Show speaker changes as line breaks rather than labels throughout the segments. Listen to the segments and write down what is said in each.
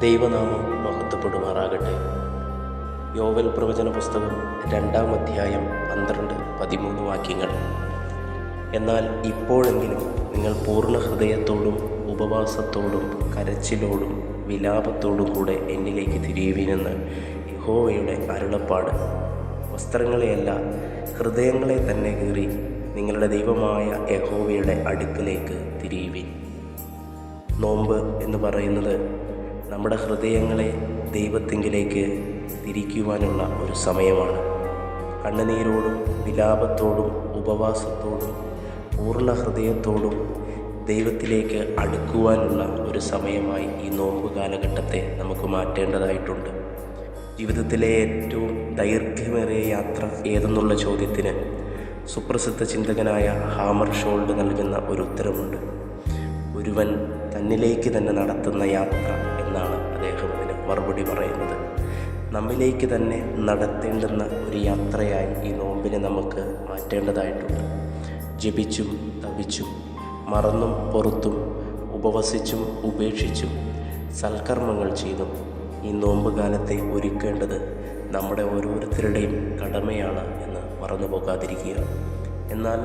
ദൈവനാമം മഹത്വപ്പെടുമാറാകട്ടെ. യോവൽ പ്രവചന പുസ്തകം രണ്ടാം അധ്യായം പന്ത്രണ്ട് പതിമൂന്ന് വാക്യങ്ങൾ. എന്നാൽ ഇപ്പോഴെങ്കിലും നിങ്ങൾ പൂർണ ഹൃദയത്തോടും ഉപവാസത്തോടും കരച്ചിലോടും വിലാപത്തോടും കൂടെ എന്നിലേക്ക് തിരിയുവിനെന്ന് യഹോവയുടെ അരുളപ്പാട്. വസ്ത്രങ്ങളെയല്ല ഹൃദയങ്ങളെ തന്നെ കീറി നിങ്ങളുടെ ദൈവമായ യഹോവയുടെ അടുക്കലേക്ക് തിരിയുവിൻ. നോമ്പ് എന്ന് പറയുന്നത് നമ്മുടെ ഹൃദയങ്ങളെ ദൈവത്തിങ്കിലേക്ക് തിരിക്കുവാനുള്ള ഒരു സമയമാണ്. കണ്ണുനീരോടും വിലാപത്തോടും ഉപവാസത്തോടും പൂർണ ഹൃദയത്തോടും ദൈവത്തിലേക്ക് അടുക്കുവാനുള്ള ഒരു സമയമായി ഈ നോമ്പ് കാലഘട്ടത്തെ നമുക്ക് മാറ്റേണ്ടതായിട്ടുണ്ട്. ജീവിതത്തിലെ ഏറ്റവും ദൈർഘ്യമേറിയ യാത്ര ഏതെന്നുള്ള ചോദ്യത്തിന് സുപ്രസിദ്ധ ചിന്തകനായ ഹാമർ ഷോൾഡ് നൽകുന്ന ഒരു ഉത്തരമുണ്ട്. ഒരുവൻ തന്നിലേക്ക് തന്നെ നടത്തുന്ന യാത്ര അദ്ദേഹം അതിന് മറുപടി പറയുന്നത്. നമ്മിലേക്ക് തന്നെ നടത്തേണ്ടുന്ന ഒരു യാത്രയായി ഈ നോമ്പിനെ നമുക്ക് മാറ്റേണ്ടതായിട്ടുണ്ട്. ജപിച്ചും തവിച്ചും മറന്നും പുറത്തും ഉപവസിച്ചും ഉപേക്ഷിച്ചും സൽക്കർമ്മങ്ങൾ ചെയ്തും ഈ നോമ്പ് കാലത്തെ ഒരുക്കേണ്ടത് നമ്മുടെ ഓരോരുത്തരുടെയും കടമയാണ് എന്ന് മറന്നു പോകാതിരിക്കുക. എന്നാൽ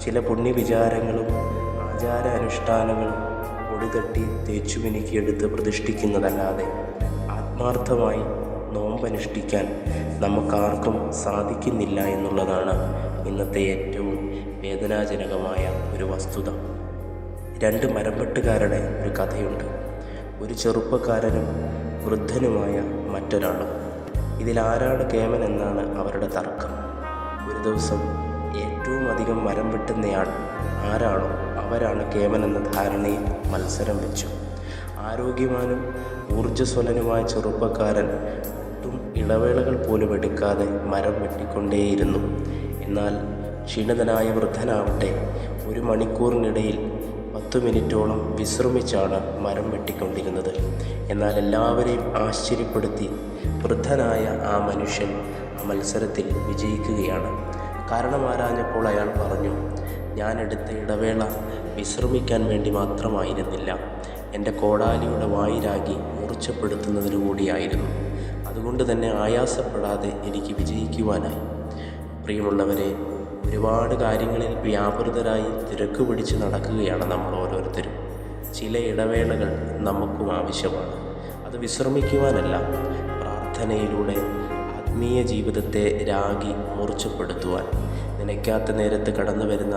ചില പുണ്യവിചാരങ്ങളും ആചാര അനുഷ്ഠാനങ്ങളും പൊടിതട്ടി തേച്ചുമിനുക്കിയെടുത്ത് പ്രതിഷ്ഠിക്കുന്നതല്ലാതെ ആത്മാർത്ഥമായി നോമ്പനുഷ്ഠിക്കാൻ നമുക്കാർക്കും സാധിക്കുന്നില്ല എന്നുള്ളതാണ് ഇന്നത്തെ ഏറ്റവും വേദനാജനകമായ ഒരു വസ്തുത. രണ്ട് മരംവെട്ടുകാരുടെ ഒരു കഥയുണ്ട്. ഒരു ചെറുപ്പക്കാരനും വൃദ്ധനുമായ മറ്റൊരാളും. ഇതിലാരാണ് കേമൻ എന്നാണ് അവരുടെ തർക്കം. ഒരു ദിവസം ഏറ്റവും അധികം മരം വെട്ടുന്നയാൾ ആരാണോ അവരാണ് കേമൻ എന്ന ധാരണയിൽ മത്സരം വെച്ചു. ആരോഗ്യവാനും ഊർജസ്വലനുമായ ചെറുപ്പക്കാരൻ ഒട്ടും ഇടവേളകൾ പോലും എടുക്കാതെ മരം വെട്ടിക്കൊണ്ടേയിരുന്നു. എന്നാൽ ക്ഷീണിതനായ വൃദ്ധനാവട്ടെ ഒരു മണിക്കൂറിനിടയിൽ പത്തു മിനിറ്റോളം വിശ്രമിച്ചാണ് മരം വെട്ടിക്കൊണ്ടിരുന്നത്. എന്നാൽ എല്ലാവരെയും ആശ്ചര്യപ്പെടുത്തി വൃദ്ധനായ ആ മനുഷ്യൻ മത്സരത്തിൽ വിജയിക്കുകയാണ്. കാരണം ആരാഞ്ഞപ്പോൾ അയാൾ പറഞ്ഞു ഞാൻ എടുത്ത ഇടവേള വിശ്രമിക്കാൻ വേണ്ടി മാത്രമായിരുന്നില്ല. എന്റെ കോടാലിയുടെ വായിരാകി മൂർച്ചപ്പെടുത്തുന്നതിനു കൂടിയായിരുന്നു. അതുകൊണ്ട് തന്നെ ആയാസപ്പെടാതെ എനിക്ക് വിജയിക്കുവാനായി. പ്രിയമുള്ളവരെ ഒരുപാട് കാര്യങ്ങളിൽ വ്യാപൃതരായി തിരക്ക് പിടിച്ച് നടക്കുകയാണ് നമ്മൾ ഓരോരുത്തരും. ചില ഇടവേളകൾ നമുക്കും ആവശ്യമാണ്. അത് വിശ്രമിക്കുവാനല്ല പ്രാർത്ഥനയിലൂടെ ആത്മീയ ജീവിതത്തെ രാഗി മൂർച്ചപ്പെടുത്തുവാൻ. നനയ്ക്കാത്ത നേരത്ത് കടന്നു വരുന്ന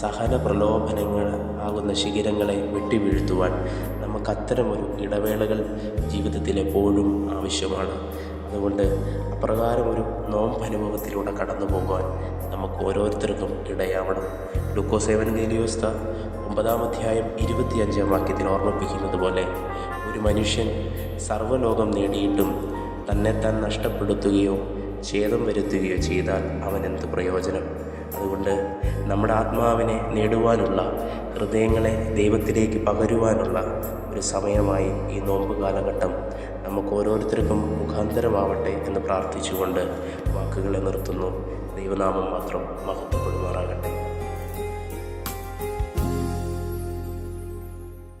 സഹന പ്രലോഭനങ്ങൾ ആകുന്ന ശിഖിരങ്ങളെ വെട്ടിവീഴ്ത്തുവാൻ നമുക്ക് അത്തരമൊരു ഇടവേളകൾ ജീവിതത്തിൽ എപ്പോഴും ആവശ്യമാണ്. അതുകൊണ്ട് അപ്രകാരം ഒരു നോമ്പനുഭവത്തിലൂടെ കടന്നു പോകുവാൻ നമുക്ക് ഓരോരുത്തർക്കും ഇടയാവണം. ലുക്കോസേവൻ ഗേലിയോസ്ത ഒമ്പതാം അധ്യായം ഇരുപത്തിയഞ്ചാം വാക്യത്തിൽ ഓർമ്മിപ്പിക്കുന്നത് പോലെ ഒരു മനുഷ്യൻ സർവലോകം നേടിയിട്ടും തന്നെത്താൻ നഷ്ടപ്പെടുത്തുകയോ ഛേദം വരുത്തുകയോ ചെയ്താൽ അവൻ എന്ത് പ്രയോജനം? അതുകൊണ്ട് നമ്മുടെ ആത്മാവിനെ നേടുവാനുള്ള ഹൃദയങ്ങളെ ദൈവത്തിലേക്ക് പകരുവാനുള്ള ഒരു സമയമായി ഈ നോമ്പ് കാലഘട്ടം നമുക്ക് ഓരോരുത്തർക്കും മുഖാന്തരമാവട്ടെ എന്ന് പ്രാർത്ഥിച്ചുകൊണ്ട് വാക്കുകളെ നിർത്തുന്നു. ദൈവനാമം മാത്രം മഹത്വപ്പെടുമാറാകട്ടെ.